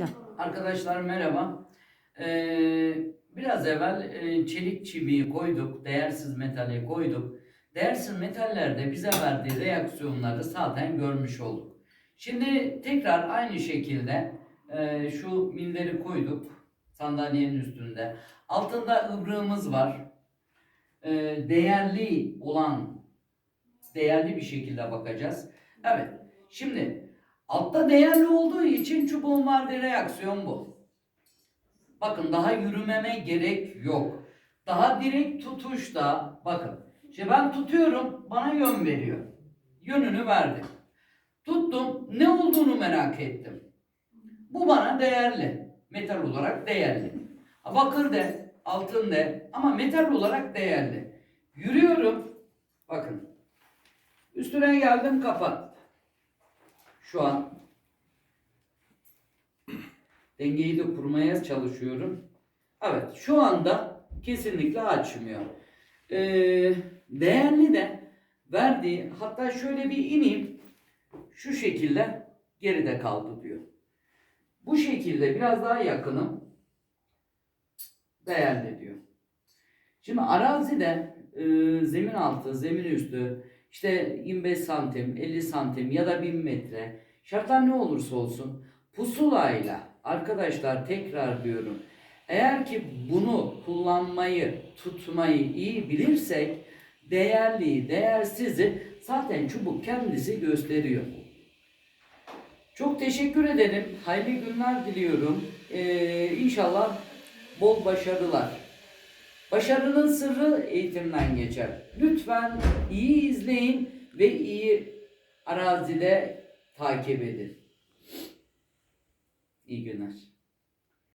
Başla. Arkadaşlar merhaba. Ee, biraz evvel e, çelik çiviyi koyduk, değersiz metali koyduk. Değersiz metallerde bize verdiği reaksiyonları zaten görmüş olduk. Şimdi tekrar aynı şekilde e, şu milleri koyduk sandalyenin üstünde. Altında ıbrığımız var. E, değerli olan, değerli bir şekilde bakacağız. Evet, şimdi Altta değerli olduğu için çubuğun verdiği reaksiyon bu. Bakın daha yürümeme gerek yok. Daha direkt tutuşta bakın. Şimdi ben tutuyorum bana yön veriyor. Yönünü verdi. Tuttum ne olduğunu merak ettim. Bu bana değerli. Metal olarak değerli. Bakır de, altın de ama metal olarak değerli. Yürüyorum. Bakın. Üstüne geldim kapat. Şu an dengeyi de kurmaya çalışıyorum. Evet şu anda kesinlikle açmıyor. Ee, değerli de verdiği hatta şöyle bir ineyim şu şekilde geride kaldı diyor. Bu şekilde biraz daha yakınım değerli diyor. Şimdi arazide e, zemin altı, zemin üstü işte 25 santim, 50 santim ya da 1000 metre şartlar ne olursa olsun pusulayla arkadaşlar tekrar diyorum eğer ki bunu kullanmayı, tutmayı iyi bilirsek değerliyi, değersizi zaten çubuk kendisi gösteriyor. Çok teşekkür ederim. Hayırlı günler diliyorum. Ee, inşallah bol başarılar. Başarının sırrı eğitimden geçer. Lütfen iyi izleyin ve iyi arazide takip edin. İyi günler.